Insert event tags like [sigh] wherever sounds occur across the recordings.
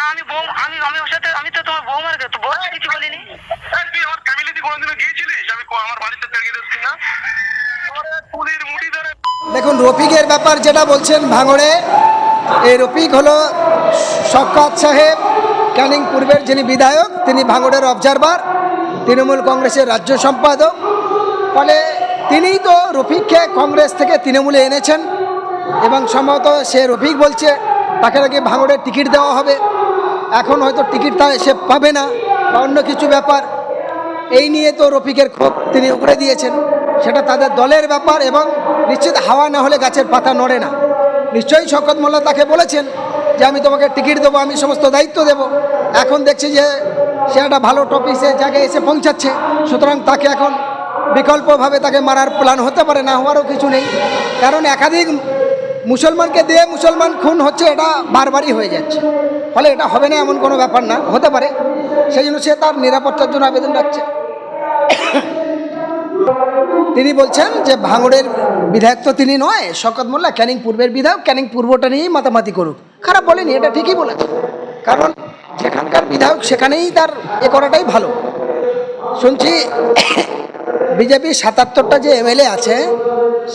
না আমি বউ আমি আমি ওর সাথে আমি তো তোমার বৌমার তো বউকে কিছু বলিনি। তুই আমার ফ্যামিলিতে কোনোদিনও গিয়েছিলিস আমি আমার বাড়িতে তেড়িয়ে দিচ্ছি না। দেখুন রফিকের ব্যাপার যেটা বলছেন ভাঙড়ে এই রফিক হলো শওকত সাহেব ক্যানিং পূর্বের যিনি বিধায়ক তিনি ভাঙড়ের অবজারভার তৃণমূল কংগ্রেসের রাজ্য সম্পাদক। ফলে তিনিই তো রফিককে কংগ্রেস থেকে তৃণমূলে এনেছেন এবং সম্ভবত সে রফিক বলছে তাকে নাকি ভাঙড়ের টিকিট দেওয়া হবে। এখন হয়তো টিকিট তা সে পাবে না বা অন্য কিছু ব্যাপার। এই নিয়ে তো রফিকের ক্ষোভ তিনি উগড়ে দিয়েছেন। সেটা তাদের দলের ব্যাপার এবং নিশ্চিত হাওয়া না হলে গাছের পাতা নড়ে না। নিশ্চয়ই শকত মোল্লা তাকে বলেছেন যে, আমি তোমাকে টিকিট দেবো, আমি সমস্ত দায়িত্ব দেব। এখন দেখছি যে, সে একটা ভালো টপিসে জায়গায় এসে পৌঁছাচ্ছে। সুতরাং তাকে এখন বিকল্পভাবে তাকে মারার প্ল্যান হতে পারে, না হওয়ারও কিছু নেই। কারণ একাধিক মুসলমানকে দিয়ে মুসলমান খুন হচ্ছে, এটা বারবারই হয়ে যাচ্ছে। ফলে এটা হবে না এমন কোনো ব্যাপার না, হতে পারে। সেই জন্য সে তার নিরাপত্তার জন্য আবেদন রাখছে। তিনি বলছেন যে ভাঙড়ের বিধায়ক তো তিনি নয়, শকত মোল্লা, ক্যানিং পূর্বের বিধায়ক, ক্যানিং পূর্বটা নিয়েই মাতামাতি করুক। খারাপ বলেনি, এটা ঠিকই বলেছে। কারণ যেখানকার বিধায়ক সেখানেই তার এ করাটাই ভালো। শুনছি বিজেপি সাতাত্তরটা যে এমএলএ আছে,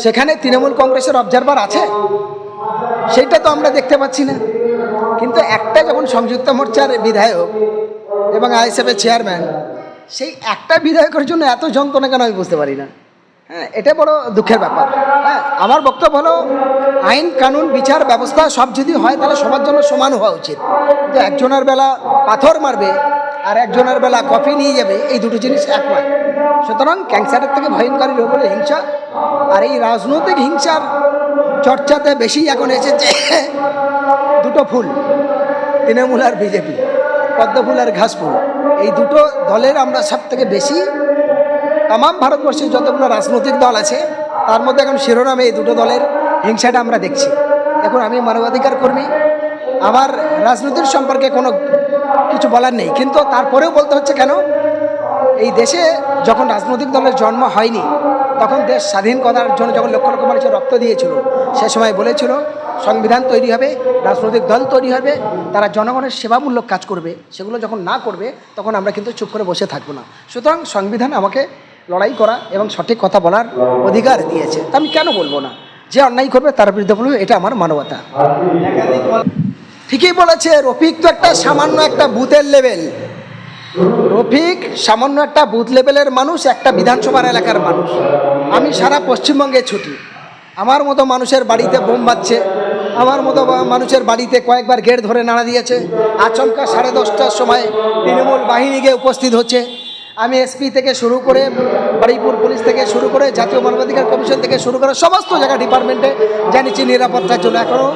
সেখানে তৃণমূল কংগ্রেসের অবজারভার আছে? সেটা তো আমরা দেখতে পাচ্ছি না। কিন্তু একটা যখন সংযুক্ত মোর্চার বিধায়ক এবং আইএসএফের চেয়ারম্যান সেই একটা বিধায়কের জন্য এত যন্ত্রণা কেন আমি বুঝতে পারি না? হ্যাঁ এটা বড় দুঃখের ব্যাপার। হ্যাঁ আমার বক্তব্য হলো, আইন, কানুন, বিচার, ব্যবস্থা সব যদি হয়, তাহলে সবার জন্য সমান হওয়া উচিত। কিন্তু একজনের বেলা পাথর মারবে আর একজনের বেলা কফি নিয়ে যাবে, এই দুটো জিনিস এক নয়। সুতরাং ক্যান্সারের থেকে ভয়ঙ্করী রোগ হলো হিংসা, আর এই রাজনৈতিক হিংসার চর্চাতে বেশি এখন এসেছে [laughs] দুটো ফুল, তৃণমূল আর বিজেপি, পদ্ম ফুল আর ঘাস ফুল। এই দুটো দলের আমরা সব থেকে বেশি তাম ভারতবর্ষের যতগুলো রাজনৈতিক দল আছে, তার মধ্যে এখন শিরোনামে এই দুটো দলের হিংসাটা আমরা দেখছি। এখন আমি মানবাধিকার কর্মী, আমার রাজনীতির সম্পর্কে কোনো কিছু বলার নেই। কিন্তু তারপরেও বলতে হচ্ছে কেন? এই দেশে যখন রাজনৈতিক দলের জন্ম হয়নি, তখন দেশ স্বাধীন করার জন্য যখন লক্ষ লক্ষ মানুষের রক্ত দিয়েছিল, সে সময় বলেছিল, সংবিধান তৈরি হবে, রাজনৈতিক দল তৈরি হবে, তারা জনগণের সেবামূলক কাজ করবে, সেগুলো যখন না করবে, তখন আমরা কিন্তু চুপ করে বসে থাকব না। সুতরাং সংবিধান আমাকে লড়াই করা এবং সঠিক কথা বলার অধিকার দিয়েছে। তা আমি কেন বলব না? যে অন্যায় করবে তার বিরুদ্ধে বলবে, এটা আমার মানবতা। ঠিকই বলেছে, রফিক তো একটা সামান্য একটা বুথের লেভেল রফিক সামান্য একটা বুথ লেভেলের মানুষ, একটা বিধানসভার এলাকার মানুষ। আমি সারা পশ্চিমবঙ্গে ছুটি। আমার মতো মানুষের বাড়িতে বোম বাজছে। আমার মতো মানুষের বাড়িতে কয়েকবার গেট ধরে নাড়া দিয়েছে। আচমকা সাড়ে দশটার সময় তৃণমূল বাহিনী গিয়ে উপস্থিত হচ্ছে। আমি এসপি থেকে শুরু করে বারুইপুর পুলিশ থেকে শুরু করে জাতীয় মানবাধিকার কমিশন থেকে শুরু করে সমস্ত জায়গা ডিপার্টমেন্টে জানিয়েছি নিরাপত্তার জন্য। এখনও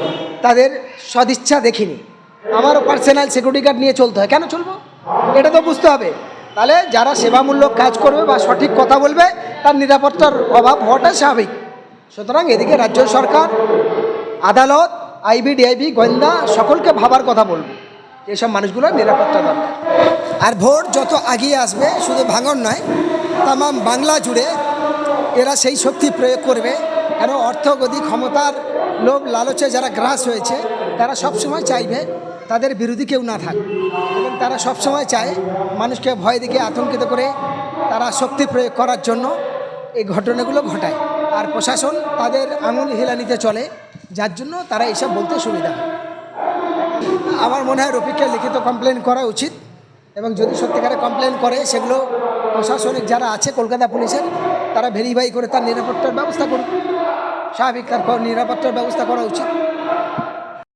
তাদের সদিচ্ছা দেখিনি। আমারও পার্সোনাল সিকিউরিটি গার্ড নিয়ে চলতে হয়। কেন চলবো? এটা তো বুঝতে হবে। তাহলে যারা সেবামূলক কাজ করবে বা সঠিক কথা বলবে, তার নিরাপত্তার অভাব হওয়াটা স্বাভাবিক। সুতরাং এদিকে রাজ্য সরকার, আদালত, আইবি, ডিআইবি, গোয়েন্দা, সকলকে ভাবার কথা বলবে এসব মানুষগুলোর নিরাপত্তা দরকার। আর ভোট যত আগিয়ে আসবে, শুধু ভাঙন নয় তাম বাংলা জুড়ে এরা সেই শক্তি প্রয়োগ করবে কেন অর্থগতি ক্ষমতার লোভ লালচে যারা গ্রাস হয়েছে, তারা সবসময় চাইবে তাদের বিরোধী কেউ না থাক। এবং তারা সবসময় চায় মানুষকে ভয় দিকে আতঙ্কিত করে তারা শক্তি প্রয়োগ করার জন্য এই ঘটনাগুলো ঘটায়। আর প্রশাসন তাদের আঙুল হেলানিতে চলে, যার জন্য তারা এসব বলতে সুবিধা আমার মনে হয় রফিককে লিখিত কমপ্লেন করা উচিত। এবং যদি সত্যিকারে কমপ্লেন করে, সেগুলো প্রশাসনিক যারা আছে, কলকাতা পুলিশের, তারা ভেরিফাই করে, তার নিরাপত্তার ব্যবস্থা করুক। স্বাভাবিক তার নিরাপত্তার ব্যবস্থা করা উচিত।